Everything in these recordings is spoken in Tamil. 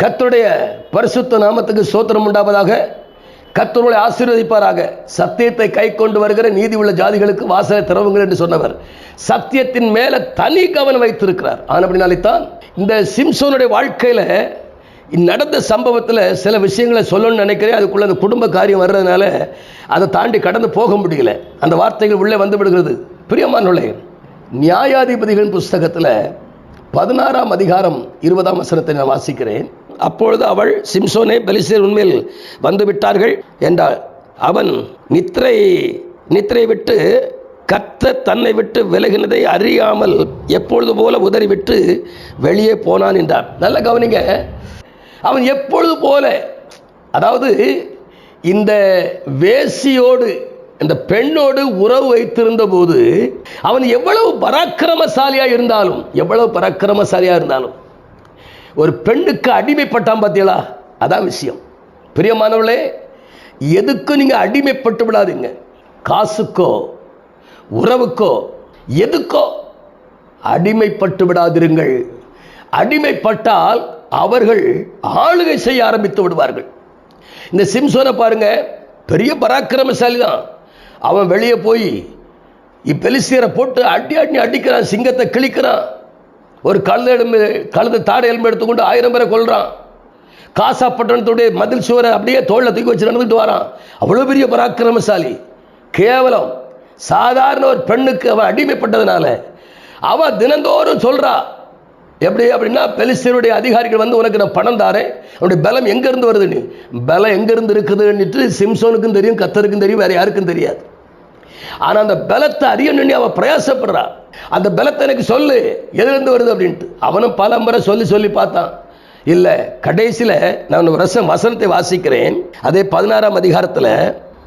கத்தருடைய பரிசுத்த நாமத்துக்கு சோத்திரம் உண்டாவதாக கர்த்தருடைய ஆசீர்வதிப்பாராக. சத்தியத்தை கை கொண்டு வருகிற நீதி உள்ள ஜாதிகளுக்கு வாசலை திறவுங்கள் என்று சொன்னவர். சத்தியத்தின் மேல தனி கவனம் வைத்திருக்கிறார். ஆனபடினாலே இந்த சிம்சோனுடைய வாழ்க்கையில நடந்த சம்பவத்தில் சில விஷயங்களை சொல்லணும்னு நினைக்கிறேன். அதுக்குள்ள அந்த குடும்ப காரியம் வர்றதுனால அதை தாண்டி கடந்து போக முடியல. அந்த வார்த்தைகள் உள்ளே வந்து விடுகிறது. பிரியமானுள்ளே நியாயாதிபதிகளின் புஸ்தகத்தில் பதினாறாம் அதிகாரம் இருபதாம் வசனத்தை நான் வாசிக்கிறேன். அப்பொழுது அவள் சிம்சோனே பெலிசேர் உண்மையில் வந்து விட்டார்கள் என்றாள். அவன் நித்திரை நித்திரை விட்டு கத்த தன்னை விட்டு விலகினதை அறியாமல் எப்பொழுது போல உதறிவிட்டு வெளியே போனான் என்றார். நல்ல கவனிங்க. அவன் எப்பொழுது போல அதாவது இந்த வேசியோடு இந்த பெண்ணோடு உறவு வைத்திருந்த போது அவன் எவ்வளவு பராக்கிரமசாலியாக இருந்தாலும் எவ்வளவு பராக்கிரமசாலியாக இருந்தாலும் ஒரு பெண்ணுக்கு அடிமைப்பட்டான் பார்த்தீங்களா அதான் விஷயம். பிரியமானவளே எதுக்கும் நீங்கள் அடிமைப்பட்டு விடாதீங்க? காசுக்கோ உறவுக்கோ எதுக்கோ? அடிமைப்பட்டு விடாதிருங்கள். அடிமைப்பட்டால் அவர்கள் ஆளுகை செய்ய ஆரம்பித்து விடுவார்கள். இந்த சிம்சோனை பாருங்க பெரிய பராக்கிரமசாலி தான் அவன் வெளியே போய் இப்பெலிசியரை போட்டு அடி அடி அடிக்கிறான் சிங்கத்தை கிழிக்கிறான். ஒரு கழுத எலும்பு கழுத தாடை எலும்பு எடுத்துக்கொண்டு ஆயிரம் பேரை கொள்றான் காசா பட்டணத்துடைய மதில் சுவரை அப்படியே தோளில் தூக்கி வச்சு நடந்துட்டு வரான். அவ்வளோ பெரிய பராக்கிரமசாலி. கேவலம். சாதாரண ஒரு பெண்ணுக்கு அவன் அடிமைப்பட்டதுனால அவன் தினந்தோறும் சொல்றா எப்படி அப்படின்னா பெலிஸ்தீனுடைய அதிகாரிகள் வந்து உனக்கு நான் பணம் தாரேன். அவனுடைய பலம் எங்கேருந்து வருது நீ? பலம் எங்கேருந்து இருக்குதுன்னுட்டு சிம்சோனுக்கும் தெரியும் கத்தருக்கும் தெரியும் வேறு யாருக்கும் தெரியாது. ஆனால் அந்த பலத்தை அறியணும்னு அவள் பிரயாசப்படுறா. அந்த பலத்தை எனக்கு சொல்லு எதுலேருந்து வருது அப்படின்ட்டு. அவனும் பல முறை சொல்லி சொல்லி பார்த்தான். இல்லை கடைசியில் நான் ரசம் வசனத்தை வாசிக்கிறேன். அதே பதினாறாம் அதிகாரத்தில்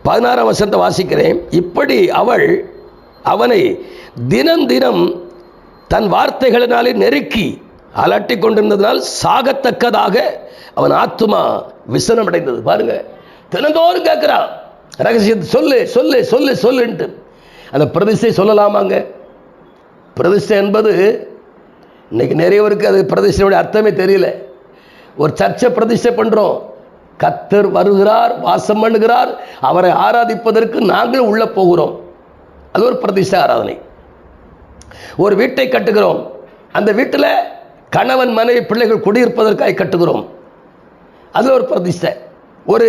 பதினாறாம் வசனத்தை வாசிக்கிறேன். இப்படி அவள் அவனை தினம் தினம் தன் வார்த்தைகளினாலே நெருக்கி அலட்டி கொண்டிருந்ததனால் சாகத்தக்கதாக அவன் ஆத்மா விசனம் அடைந்தது பாருங்க. தினந்தோறும் கேட்கிறான். ரகசியத்தை சொல்லு சொல்லு சொல்லு சொல்லுன்ட்டு. அந்த பிரதிஷ்டை சொல்லலாமாங்க? பிரதிஷ்டை என்பது இன்னைக்கு நிறையவருக்கு அது பிரதிஷ்டையுடைய அர்த்தமே தெரியல. ஒரு சர்ச்சை பிரதிஷ்டை பண்ணுறோம் கத்தர் வருகிறார் வாசம் பண்ணுகிறார் அவரை ஆராதிப்பதற்கு நாங்களும் உள்ளே போகிறோம். அது ஒரு பிரதிஷ்டை ஆராதனை. ஒரு வீட்டை கட்டுகிறோம். அந்த வீட்டில் கணவன் மனைவி பிள்ளைகள் குடியிருப்பதற்காக கட்டுகிறோம். அது ஒரு பிரதிஷ்டை. ஒரு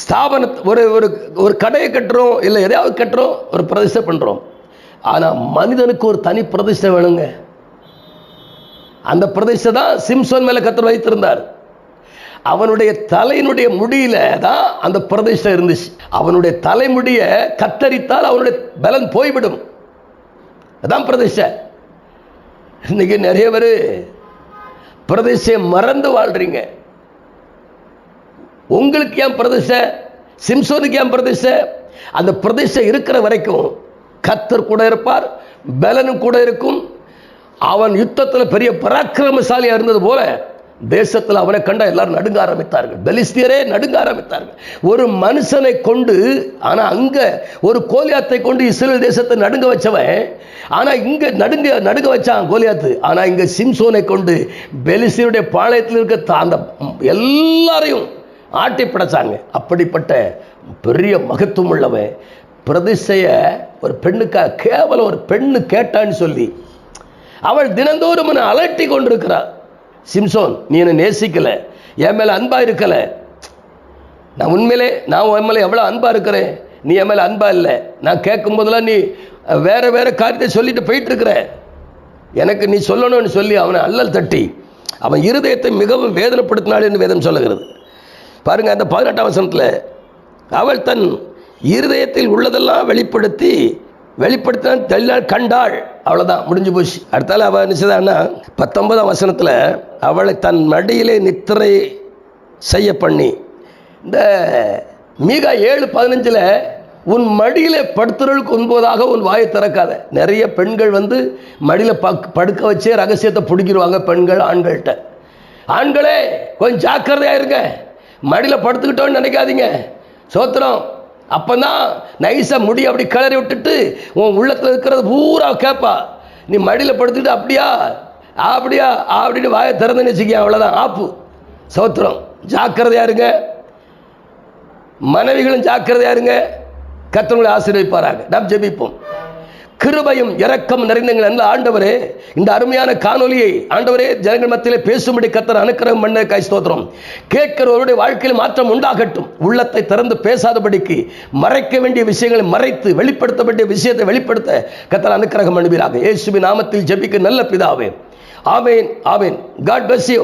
ஸ்தாபன ஒரு ஒரு ஒரு கடையை கட்டுறோம் இல்லை எதையாவது கட்டுறோம் ஒரு பிரதிஷ்டை பண்ணுறோம் ஆனால் மனிதனுக்கு ஒரு தனி பிரதிஷ்டை வேணுங்க. அந்த பிரதிஷ்டை தான் சிம்சோன் மேலே கத்தர் வைத்திருந்தார். அவனுடைய தலையினுடைய முடியில தான் அந்த பிரதிஷ்டை இருந்துச்சு. அவனுடைய தலைமுடியை கத்தரித்தால் அவனுடைய பலன் போய்விடும். அதான் பிரதிஷ்டை. இன்னைக்கு நிறைய பேர் பிரதிஷ்டையை மறந்து வாழ்கிறீங்க உங்களுக்கு ஏன் பிரதிஷ்டை? சிம்சோனுக்கு ஏன் பிரதிஷ்டை? அந்த பிரதிஷ்டை இருக்கிற வரைக்கும் கத்தர் கூட இருப்பார் பலனும் கூட இருக்கும். அவன் யுத்தத்தில் பெரிய பராக்கிரமசாலியாக இருந்தது போல தேசத்தில் அவனை கண்ட எல்லாரும் நடுங்க ஆரம்பித்தார்கள். பெலிஸ்தியரே நடுங்க ஆரம்பித்தார்கள். ஒரு மனுஷனை கொண்டு ஆனால் அங்கே ஒரு கோலியாத்தை கொண்டு இஸ்ரேல் தேசத்தை நடுங்க வச்சவன் ஆனால் இங்கே நடுங்க நடுங்க வச்சான் கோலியாத்து. ஆனால் இங்கே சிம்சோனை கொண்டு பெலிஸ்தியருடைய பாளையத்தில் இருக்க அந்த எல்லாரையும் ஆட்டி படைச்சாங்க. அப்படிப்பட்ட பெரிய மகத்துவம் உள்ளவன் பிரதிஷ்டைய ஒரு பெண்ணுக்கா கேவலம் ஒரு பெண்ணு கேட்டான்னு சொல்லி அவள் தினந்தோறும் என்னை அலட்டி கொண்டிருக்கிறாள் சிம்சோன் நீ என்னை நேசிக்கல என் மேலே அன்பா இருக்கல. நான் உண்மையிலே நான் உன் மேலே எவ்வளோ அன்பாக இருக்கிறேன்? நீ என் மேலே அன்பாக இல்லை. நான் கேட்கும் போதெல்லாம் நீ வேறு வேற வேற காரியத்தை சொல்லிட்டு போயிட்டு இருக்கிற எனக்கு நீ சொல்லணும்னு சொல்லி அவனை அல்லல் தட்டி அவன் இருதயத்தை மிகவும் வேதனைப்படுத்தினாள் என்று வேதம் சொல்லுகிறது. பாருங்க அந்த பதினெட்டாம் வசனத்தில் அவள் தன் இருதயத்தில் உள்ளதெல்லாம் வெளிப்படுத்தி வெளிப்படுத்தினால் தெளிவாள் கண்டாள். அவ்வளோதான் முடிஞ்சு போச்சு. அடுத்தால அவள் நினைச்சதான்னா பத்தொன்பதாம் வசனத்தில் அவளை தன் மடியிலே நித்திரை செய்ய பண்ணி. இந்த மீகா ஏழு பதினஞ்சில் உன் மடியிலே படுத்துறளுக்கு உண்பதாக உன் வாயை திறக்காத. நிறைய பெண்கள் வந்து மடியில் பக் படுக்க வச்சே ரகசியத்தை பிடிக்கிடுவாங்க பெண்கள் ஆண்கள்கிட்ட ஆண்களே கொஞ்சம் ஜாக்கிரதையாக இருங்க. மடியில் படுத்துக்கிட்டோன்னு நினைக்காதீங்க. சோத்திரம் அப்பதான் நைஸாக முடி அப்படி கிளறி விட்டுட்டு உன் உள்ளத்தில் இருக்கிறது பூரா கேட்பா நீ மடியில் படுத்துக்கிட்டு அப்படியா? அப்படியா? அப்படின்னு வாயை திறந்துன்னு வச்சுக்க அவ்வளோதான் ஆப்பு. சோத்திரம் ஜாக்கிரதையா இருங்க. மனைவிகளும் ஜாக்கிரதையா இருங்க. கத்தவங்களை ஆசீர்வதிப்பாராக. நாம் ஜெபிப்போம். கிருபையும் இரக்கம் நிறைந்தங்கள் நல்ல ஆண்டவரே இந்த அருமையான காணொலியை ஆண்டவரே ஜனங்கள் மத்தியிலே பேசும்படி கத்தர் அனுக்கிரகம் பண்ண கை ஸ்தோத்திரம். கேட்கிறவருடைய வாழ்க்கையில் மாற்றம் உண்டாகட்டும். உள்ளத்தை திறந்து பேசாதபடிக்கு மறைக்க வேண்டிய விஷயங்களை மறைத்து வெளிப்படுத்த வேண்டிய விஷயத்தை வெளிப்படுத்த கத்தர் அனுக்கிரகம் பண்ணுவீராக. இயேசுவின் நாமத்தில் ஜெபிக்க நல்ல பிதாவே. ஆமேன் ஆமேன். God bless you